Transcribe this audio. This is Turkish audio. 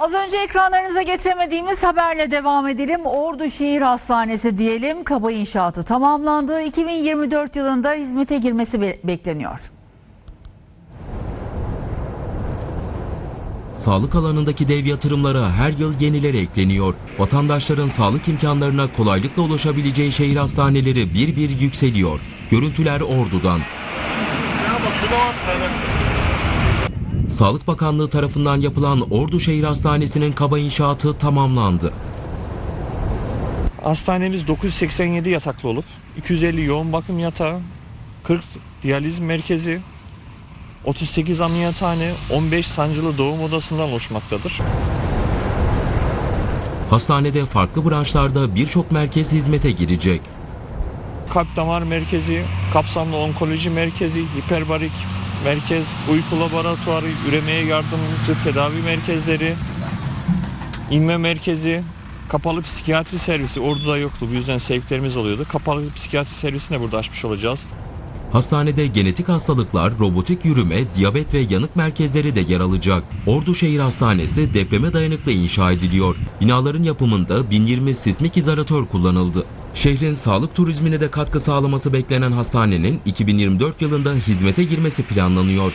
Az önce ekranlarınıza getiremediğimiz haberle devam edelim. Ordu Şehir Hastanesi diyelim. Kaba inşaatı tamamlandı. 2024 yılında hizmete girmesi be- bekleniyor. Sağlık alanındaki dev yatırımlara her yıl yenileri ekleniyor. Vatandaşların sağlık imkanlarına kolaylıkla ulaşabileceği şehir hastaneleri bir bir yükseliyor. Görüntüler Ordu'dan. Sağlık Bakanlığı tarafından yapılan Ordu Şehir Hastanesi'nin kaba inşaatı tamamlandı. Hastanemiz 987 yataklı olup 250 yoğun bakım yatağı, 40 diyaliz merkezi, 38 ameliyathane, 15 sancılı doğum odasından oluşmaktadır. Hastanede farklı branşlarda birçok merkez hizmete girecek. Kalp damar merkezi, kapsamlı onkoloji merkezi, hiperbarik merkez, uyku laboratuvarı, üremeye yardımcı tedavi merkezleri, inme merkezi, kapalı psikiyatri servisi Ordu'da yoktu. Bu yüzden sevklerimiz oluyordu. Kapalı psikiyatri servisini de burada açmış olacağız. Hastanede genetik hastalıklar, robotik yürüme, diyabet ve yanık merkezleri de yer alacak. Ordu Şehir Hastanesi depreme dayanıklı inşa ediliyor. Binaların yapımında 1020 sismik izolatör kullanıldı. Şehrin sağlık turizmine de katkı sağlaması beklenen hastanenin 2024 yılında hizmete girmesi planlanıyor.